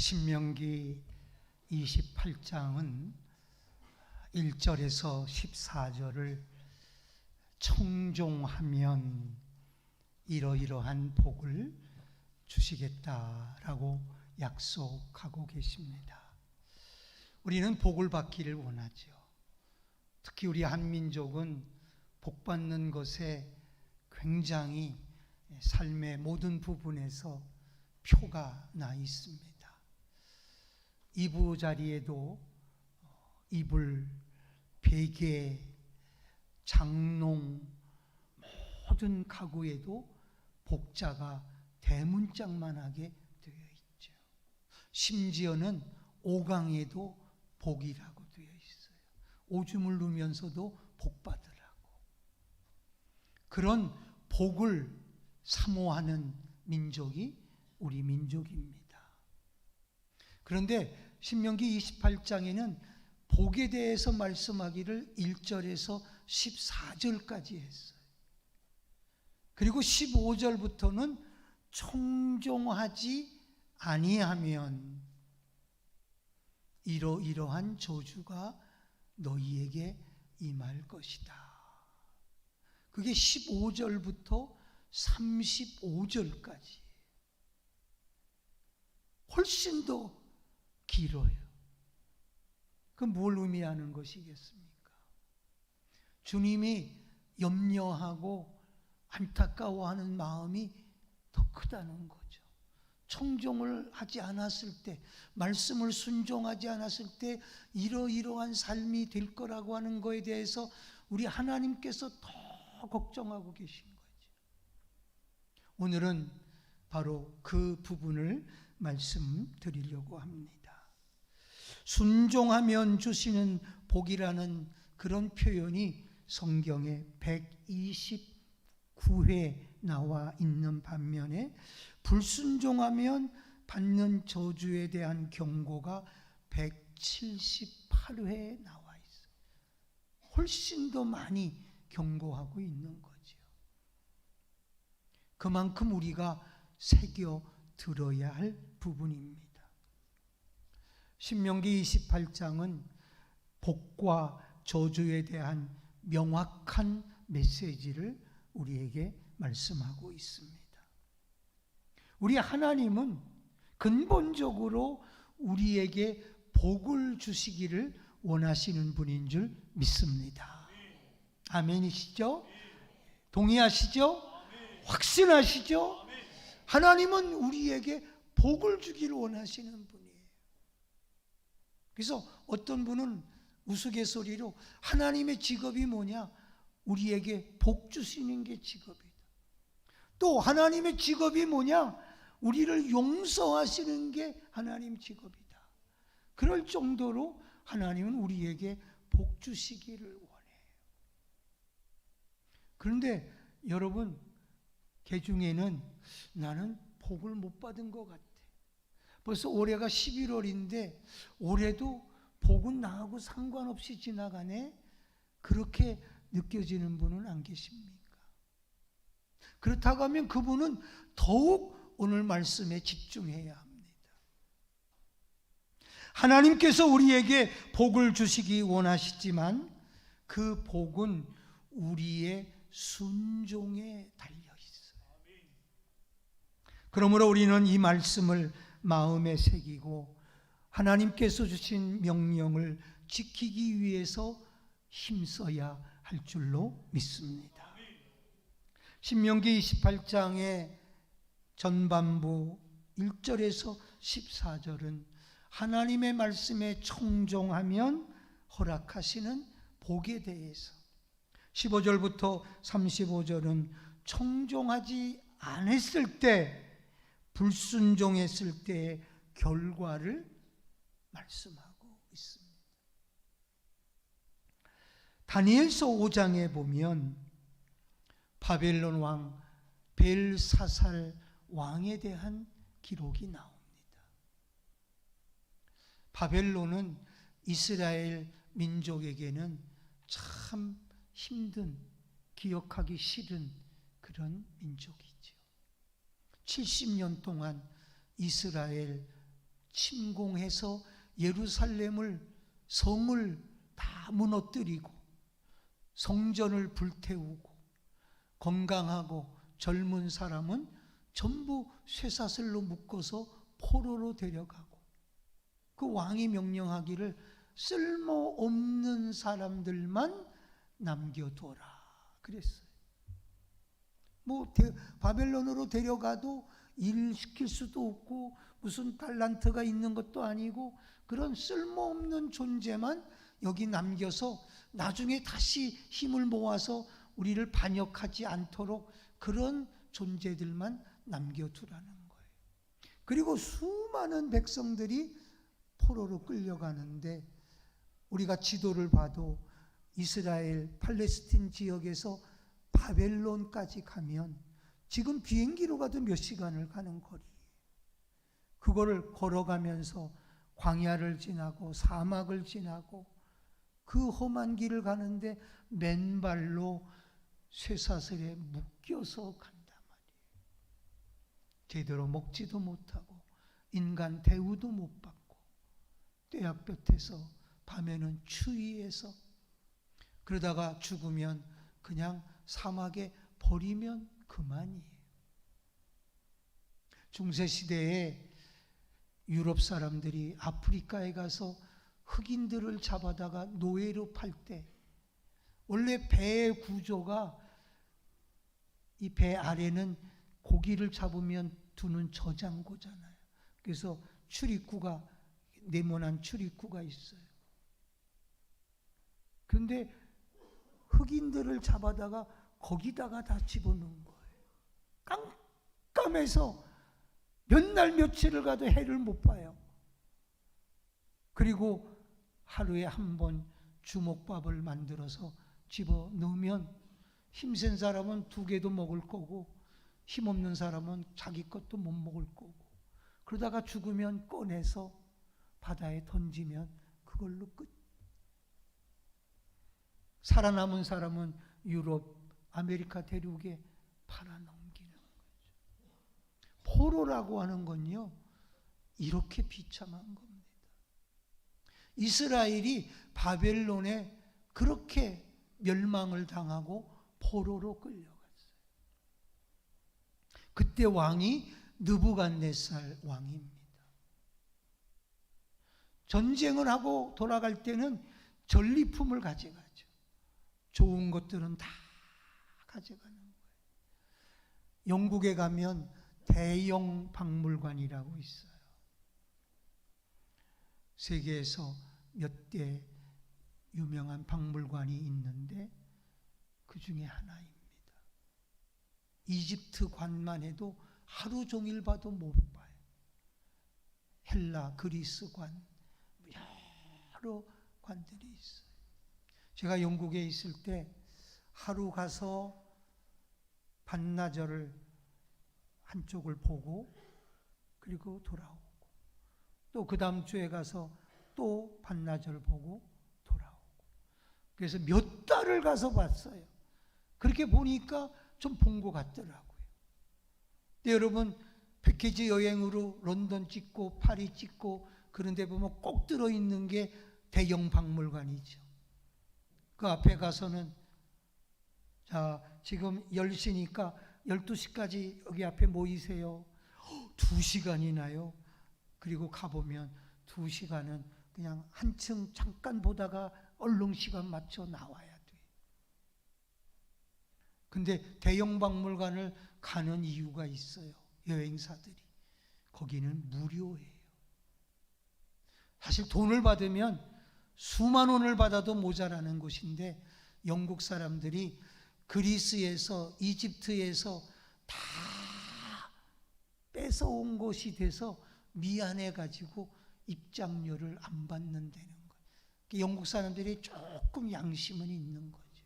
신명기 28장은 1절에서 14절을 청종하면 이러이러한 복을 주시겠다라고 약속하고 계십니다. 우리는 복을 받기를 원하죠. 특히 우리 한민족은 복 받는 것에 굉장히 삶의 모든 부분에서 표가 나 있습니다. 이부 자리에도 이불, 베개, 장롱 모든 가구에도 복자가 대문짝만하게 되어 있죠. 심지어는 오강에도 복이라고 되어 있어요. 오줌을 누면서도 복 받으라고. 그런 복을 사모하는 민족이 우리 민족입니다. 그런데 신명기 28장에는 복에 대해서 말씀하기를 1절에서 14절까지 했어요. 그리고 15절부터는 청종하지 아니하면 이러이러한 저주가 너희에게 임할 것이다. 그게 15절부터 35절까지 훨씬 더 길어요. 그 뭘 의미하는 것이겠습니까? 주님이 염려하고 안타까워하는 마음이 더 크다는 거죠. 청종을 하지 않았을 때, 말씀을 순종하지 않았을 때, 이러이러한 삶이 될 거라고 하는 거에 대해서 우리 하나님께서 더 걱정하고 계신 거죠. 오늘은 바로 그 부분을 말씀드리려고 합니다. 순종하면 주시는 복이라는 그런 표현이 성경에 129회 나와 있는 반면에 불순종하면 받는 저주에 대한 경고가 178회 나와 있어요. 훨씬 더 많이 경고하고 있는 거죠. 그만큼 우리가 새겨 들어야 할 부분입니다. 신명기 28장은 복과 저주에 대한 명확한 메시지를 우리에게 말씀하고 있습니다. 우리 하나님은 근본적으로 우리에게 복을 주시기를 원하시는 분인 줄 믿습니다. 아멘이시죠? 동의하시죠? 확신하시죠? 하나님은 우리에게 복을 주기를 원하시는 분이에요. 그래서 어떤 분은 우스갯소리로 하나님의 직업이 뭐냐? 우리에게 복 주시는 게 직업이다. 또 하나님의 직업이 뭐냐? 우리를 용서하시는 게 하나님 직업이다. 그럴 정도로 하나님은 우리에게 복 주시기를 원해요. 그런데 여러분, 개 중에는 나는 복을 못 받은 것 같아. 벌써 올해가 11월인데 올해도 복은 나하고 상관없이 지나가네. 그렇게 느껴지는 분은 안 계십니까? 그렇다고 하면 그분은 더욱 오늘 말씀에 집중해야 합니다. 하나님께서 우리에게 복을 주시기 원하시지만 그 복은 우리의 순종에 달려 있어요. 그러므로 우리는 이 말씀을 마음에 새기고 하나님께서 주신 명령을 지키기 위해서 힘써야 할 줄로 믿습니다. 신명기 28장의 전반부 1절에서 14절은 하나님의 말씀에 청종하면 허락하시는 복에 대해서 15절부터 35절은 청종하지 않았을 때 불순종했을 때의 결과를 말씀하고 있습니다. 다니엘서 5장에 보면 바벨론 왕 벨사살 왕에 대한 기록이 나옵니다. 바벨론은 이스라엘 민족에게는 참 힘든 기억하기 싫은 그런 민족이 70년 동안 이스라엘 침공해서 예루살렘을 성을 다 무너뜨리고 성전을 불태우고 건강하고 젊은 사람은 전부 쇠사슬로 묶어서 포로로 데려가고 그 왕이 명령하기를 쓸모없는 사람들만 남겨둬라 그랬어요. 뭐 데- 바벨론으로 데려가도 일 시킬 수도 없고 무슨 달란트가 있는 것도 아니고 그런 쓸모없는 존재만 여기 남겨서 나중에 다시 힘을 모아서 우리를 반역하지 않도록 그런 존재들만 남겨두라는 거예요. 그리고 수많은 백성들이 포로로 끌려가는데 우리가 지도를 봐도 이스라엘 팔레스틴 지역에서 바벨론까지 가면 지금 비행기로 가도 몇 시간을 가는 거리. 그거를 걸어가면서 광야를 지나고 사막을 지나고 그 험한 길을 가는데 맨발로 쇠사슬에 묶여서 간단 말이에요. 제대로 먹지도 못하고 인간 대우도 못 받고 떼약볕에서 밤에는 추위에서 그러다가 죽으면 그냥 사막에 버리면 그만이에요. 중세 시대에 유럽 사람들이 아프리카에 가서 흑인들을 잡아다가 노예로 팔 때 원래 배의 구조가 이 배 아래는 고기를 잡으면 두는 저장고잖아요. 그래서 출입구가 네모난 출입구가 있어요. 그런데 흑인들을 잡아다가 거기다가 다 집어넣은 거예요. 깜깜해서 몇 날 며칠을 가도 해를 못 봐요. 그리고 하루에 한 번 주먹밥을 만들어서 집어 넣으면 힘센 사람은 두 개도 먹을 거고 힘없는 사람은 자기 것도 못 먹을 거고 그러다가 죽으면 꺼내서 바다에 던지면 그걸로 끝. 살아남은 사람은 유럽, 아메리카 대륙에 팔아넘기는 거죠. 포로라고 하는 건요, 이렇게 비참한 겁니다. 이스라엘이 바벨론에 그렇게 멸망을 당하고 포로로 끌려갔어요. 그때 왕이 느부갓네살 왕입니다. 전쟁을 하고 돌아갈 때는 전리품을 가져가죠. 좋은 것들은 다 가져가는 거예요. 영국에 가면 대영 박물관이라고 있어요. 세계에서 몇대 유명한 박물관이 있는데 그 중에 하나입니다. 이집트 관만 해도 하루 종일 봐도 못 봐요. 헬라, 그리스 관, 여러 관들이 있어요. 제가 영국에 있을 때 하루 가서 반나절을 한쪽을 보고 그리고 돌아오고 또 그 다음 주에 가서 또 반나절 보고 돌아오고 그래서 몇 달을 가서 봤어요. 그렇게 보니까 좀 본 것 같더라고요. 근데 여러분 패키지 여행으로 런던 찍고 파리 찍고 그런데 보면 꼭 들어있는 게 대형 박물관이죠. 그 앞에 가서는 자 지금 10시니까 12시까지 여기 앞에 모이세요. 2시간이나요. 그리고 가보면 2시간은 그냥 한층 잠깐 보다가 얼른 시간 맞춰 나와야 돼. 근데 대형 박물관을 가는 이유가 있어요. 여행사들이. 거기는 무료예요. 사실 돈을 받으면 수만 원을 받아도 모자라는 곳인데 영국 사람들이 그리스에서 이집트에서 다 뺏어온 것이 돼서 미안해 가지고 입장료를 안 받는다는 거예요. 영국 사람들이 조금 양심은 있는 거죠.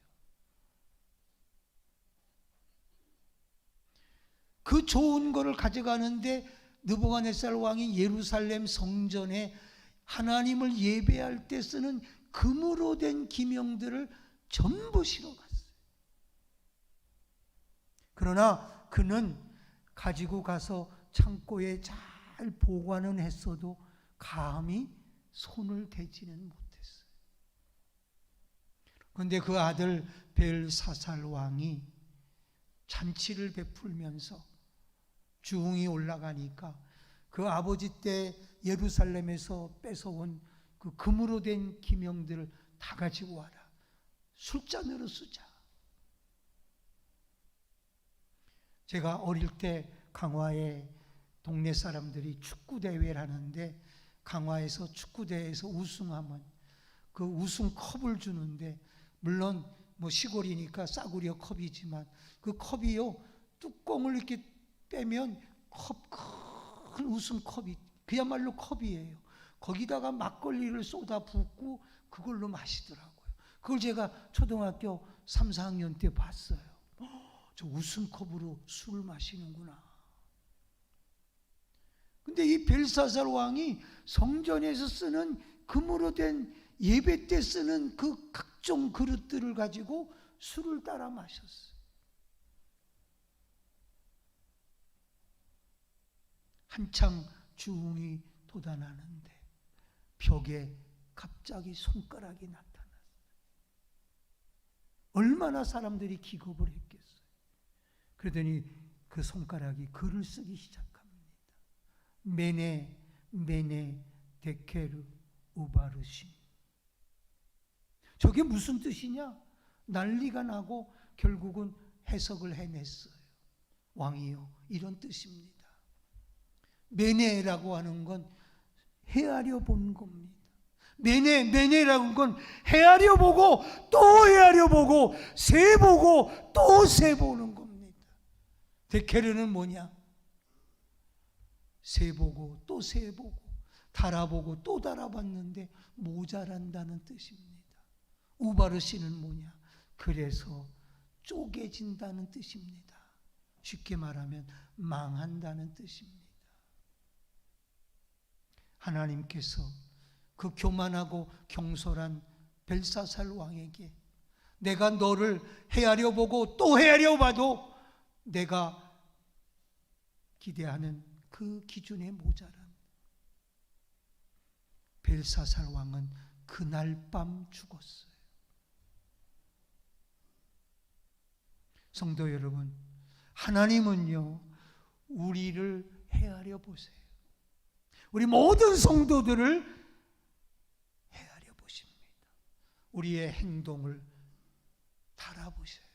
그 좋은 거를 가져가는데 느부갓네살 왕이 예루살렘 성전에 하나님을 예배할 때 쓰는 금으로 된 기명들을 전부 실어갔어요. 그러나 그는 가지고 가서 창고에 잘 보관은 했어도 감히 손을 대지는 못했어요. 그런데 그 아들 벨사살 왕이 잔치를 베풀면서 주웅이 올라가니까 그 아버지 때 예루살렘에서 뺏어온 그 금으로 된 기명들을 다 가지고 와라. 술잔으로 쓰자. 제가 어릴 때 강화에 동네 사람들이 축구 대회를 하는데 강화에서 축구 대회에서 우승하면 그 우승 컵을 주는데 물론 뭐 시골이니까 싸구려 컵이지만 그 컵이요 뚜껑을 이렇게 빼면 컵 큰 우승 컵이 그야말로 컵이에요. 거기다가 막걸리를 쏟아 붓고 그걸로 마시더라고요. 그걸 제가 초등학교 3, 4학년 때 봤어요. 저 우승컵으로 술을 마시는구나. 근데 이 벨사살 왕이 성전에서 쓰는 금으로 된 예배 때 쓰는 그 각종 그릇들을 가지고 술을 따라 마셨어요. 한창 주웅이 돋아나는데 벽에 갑자기 손가락이 나타났어요. 얼마나 사람들이 기겁을 했겠어요. 그러더니 그 손가락이 글을 쓰기 시작합니다. 메네 메네 데케르 우바르시. 저게 무슨 뜻이냐? 난리가 나고 결국은 해석을 해냈어요. 왕이요 이런 뜻입니다. 메네라고 하는 건 헤아려 본 겁니다. 메네 메네라고 하는 건 헤아려 보고 또 헤아려 보고 세 보고 또 세 보는 겁니다. 데케르는 뭐냐? 세 보고 또 세 보고 달아보고 또 달아봤는데 모자란다는 뜻입니다. 우바르시는 뭐냐? 그래서 쪼개진다는 뜻입니다. 쉽게 말하면 망한다는 뜻입니다. 하나님께서 그 교만하고 경솔한 벨사살 왕에게 내가 너를 헤아려 보고 또 헤아려 봐도 내가 기대하는 그 기준에 모자란 벨사살 왕은 그날 밤 죽었어요. 성도 여러분, 하나님은요, 우리를 헤아려 보세요. 우리 모든 성도들을 헤아려 보십니다. 우리의 행동을 달아보세요.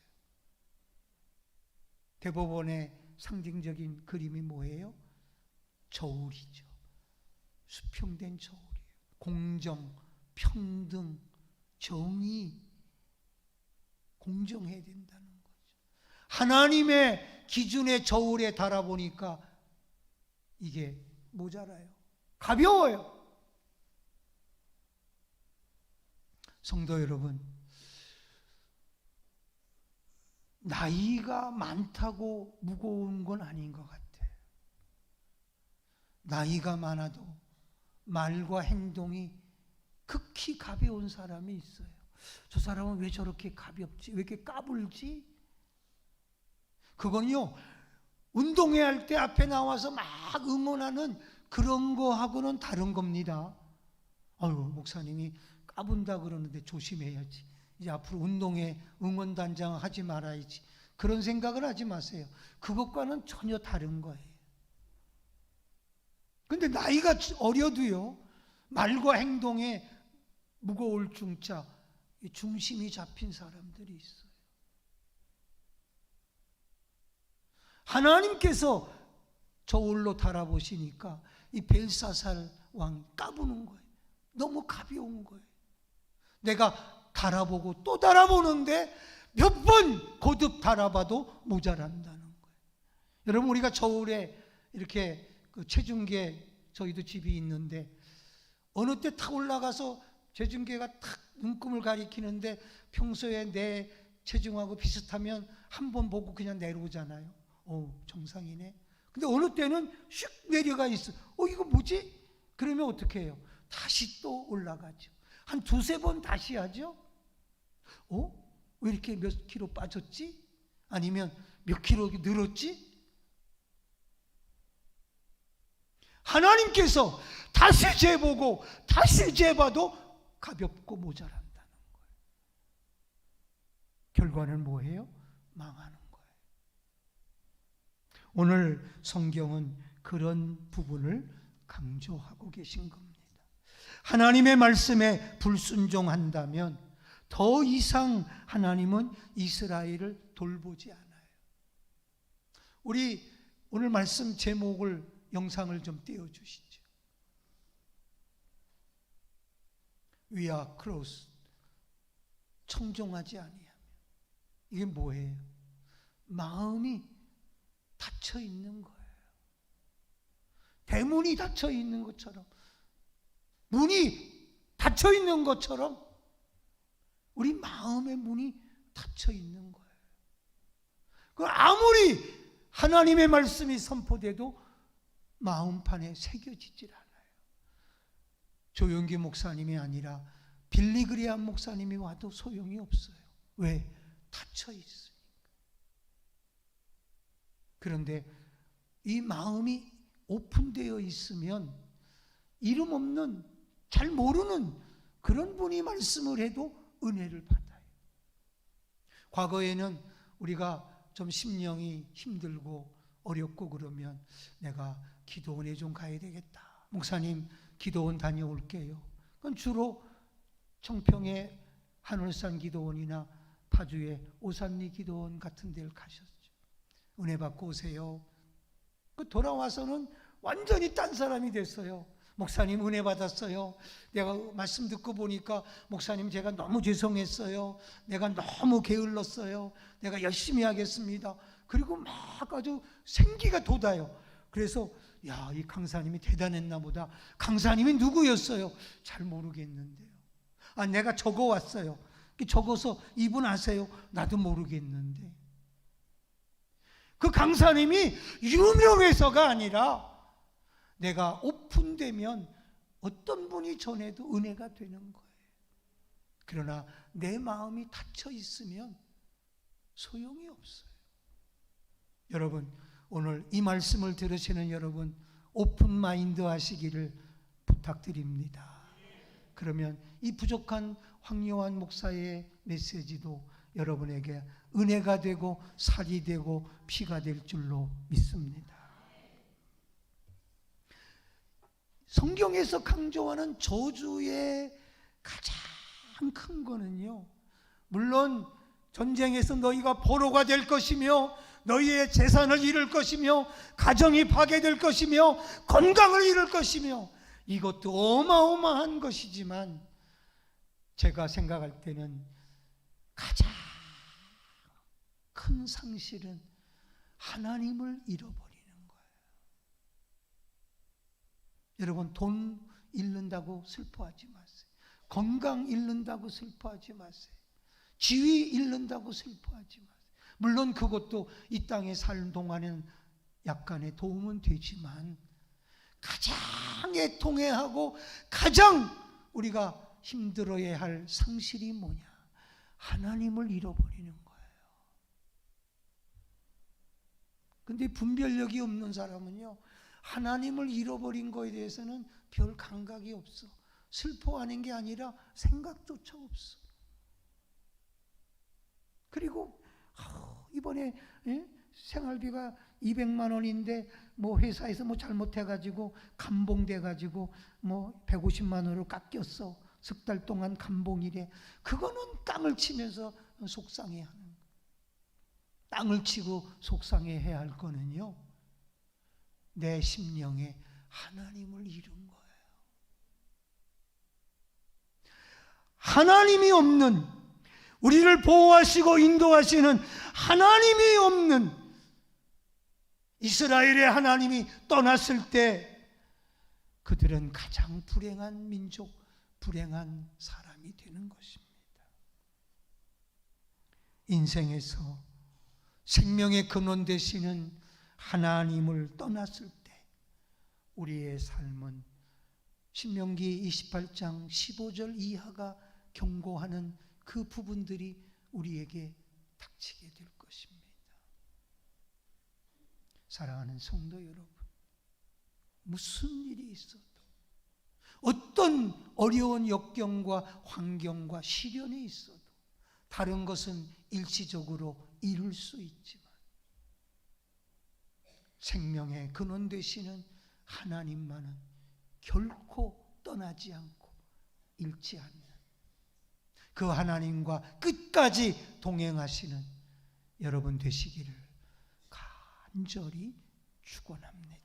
대법원의 상징적인 그림이 뭐예요? 저울이죠. 수평된 저울이에요. 공정, 평등, 정의, 공정해야 된다는 거죠. 하나님의 기준의 저울에 달아보니까 이게 모자라요. 가벼워요. 성도 여러분, 나이가 많다고 무거운 건 아닌 것 같아요. 나이가 많아도 말과 행동이 극히 가벼운 사람이 있어요. 저 사람은 왜 저렇게 가볍지? 왜 이렇게 까불지? 그건요, 운동회 할 때 앞에 나와서 막 응원하는 그런 거하고는 다른 겁니다. 아유, 목사님이 까분다 그러는데 조심해야지. 이제 앞으로 운동회 응원단장 하지 말아야지. 그런 생각을 하지 마세요. 그것과는 전혀 다른 거예요. 근데 나이가 어려도요, 말과 행동에 무거울 중자, 중심이 잡힌 사람들이 있어요. 하나님께서 저울로 달아보시니까 이 벨사살 왕 까부는 거예요. 너무 가벼운 거예요. 내가 달아보고 또 달아보는데 몇 번 거듭 달아봐도 모자란다는 거예요. 여러분 우리가 저울에 이렇게 그 체중계 저희도 집이 있는데 어느 때 탁 올라가서 체중계가 탁 눈금을 가리키는데 평소에 내 체중하고 비슷하면 한 번 보고 그냥 내려오잖아요. 어 정상이네. 근데 어느 때는 슉 내려가 있어. 어 이거 뭐지? 그러면 어떻게 해요? 다시 또 올라가죠. 한 두세 번 다시 하죠. 어? 왜 이렇게 몇 킬로 빠졌지? 아니면 몇 킬로 늘었지? 하나님께서 다시 재보고 다시 재봐도 가볍고 모자란다는 거예요. 결과는 뭐예요? 망하는 거예요. 오늘 성경은 그런 부분을 강조하고 계신 겁니다. 하나님의 말씀에 불순종한다면 더 이상 하나님은 이스라엘을 돌보지 않아요. 우리 오늘 말씀 제목을 영상을 좀 띄워 주시죠. We are close. 청종하지 아니하면 이게 뭐예요? 마음이 닫혀 있는 거예요. 대문이 닫혀 있는 것처럼 문이 닫혀 있는 것처럼 우리 마음의 문이 닫혀 있는 거예요. 그 아무리 하나님의 말씀이 선포돼도 마음판에 새겨지질 않아요. 조용기 목사님이 아니라 빌리그리안 목사님이 와도 소용이 없어요. 왜? 닫혀 있으니까. 그런데 이 마음이 오픈되어 있으면 이름 없는 잘 모르는 그런 분이 말씀을 해도 은혜를 받아요. 과거에는 우리가 좀 심령이 힘들고 어렵고 그러면 내가 기도원에 좀 가야 되겠다. 목사님 기도원 다녀올게요. 그건 주로 청평의 하늘산 기도원이나 파주의 오산리 기도원 같은 데를 가셨죠. 은혜 받고 오세요. 그 돌아와서는 완전히 딴 사람이 됐어요. 목사님 은혜 받았어요. 내가 말씀 듣고 보니까 목사님 제가 너무 죄송했어요. 내가 너무 게을렀어요. 내가 열심히 하겠습니다. 그리고 막 아주 생기가 돋아요. 그래서 야, 이 강사님이 대단했나 보다. 강사님이 누구였어요? 잘 모르겠는데요. 아, 내가 적어 왔어요. 적어서 이분 아세요? 나도 모르겠는데. 그 강사님이 유명해서가 아니라 내가 오픈되면 어떤 분이 전해도 은혜가 되는 거예요. 그러나 내 마음이 닫혀 있으면 소용이 없어요. 여러분, 오늘 이 말씀을 들으시는 여러분, 오픈 마인드 하시기를 부탁드립니다. 그러면 이 부족한 황요한 목사의 메시지도 여러분에게 은혜가 되고 살이 되고 피가 될 줄로 믿습니다. 성경에서 강조하는 저주의 가장 큰 거는요. 물론 전쟁에서 너희가 포로가 될 것이며 너희의 재산을 잃을 것이며 가정이 파괴될 것이며 건강을 잃을 것이며 이것도 어마어마한 것이지만 제가 생각할 때는 가장 큰 상실은 하나님을 잃어버리는 거예요. 여러분 돈 잃는다고 슬퍼하지 마세요. 건강 잃는다고 슬퍼하지 마세요. 지위 잃는다고 슬퍼하지 마세요. 물론 그것도 이 땅에 사는 동안은 약간의 도움은 되지만 가장 애통해하고 가장 우리가 힘들어야 할 상실이 뭐냐? 하나님을 잃어버리는 거예요. 근데 분별력이 없는 사람은요, 하나님을 잃어버린 거에 대해서는 별 감각이 없어. 슬퍼하는 게 아니라 생각조차 없어. 그리고 이번에 예? 생활비가 200만 원인데 뭐 회사에서 뭐 잘못해 가지고 감봉돼 가지고 뭐 150만 원으로 깎였어. 석 달 동안 감봉이래. 그거는 땅을 치면서 속상해 하는. 땅을 치고 속상해 해야 할 거는요. 내 심령에 하나님을 잃은 거예요. 하나님이 없는 우리를 보호하시고 인도하시는 하나님이 없는 이스라엘의 하나님이 떠났을 때 그들은 가장 불행한 민족, 불행한 사람이 되는 것입니다. 인생에서 생명의 근원 되시는 하나님을 떠났을 때 우리의 삶은 신명기 28장 15절 이하가 경고하는 그 부분들이 우리에게 닥치게 될 것입니다. 사랑하는 성도 여러분, 무슨 일이 있어도 어떤 어려운 역경과 환경과 시련이 있어도 다른 것은 일시적으로 이룰 수 있지만 생명의 근원 되시는 하나님만은 결코 떠나지 않고 잃지 않는 그 하나님과 끝까지 동행하시는 여러분 되시기를 간절히 축원합니다.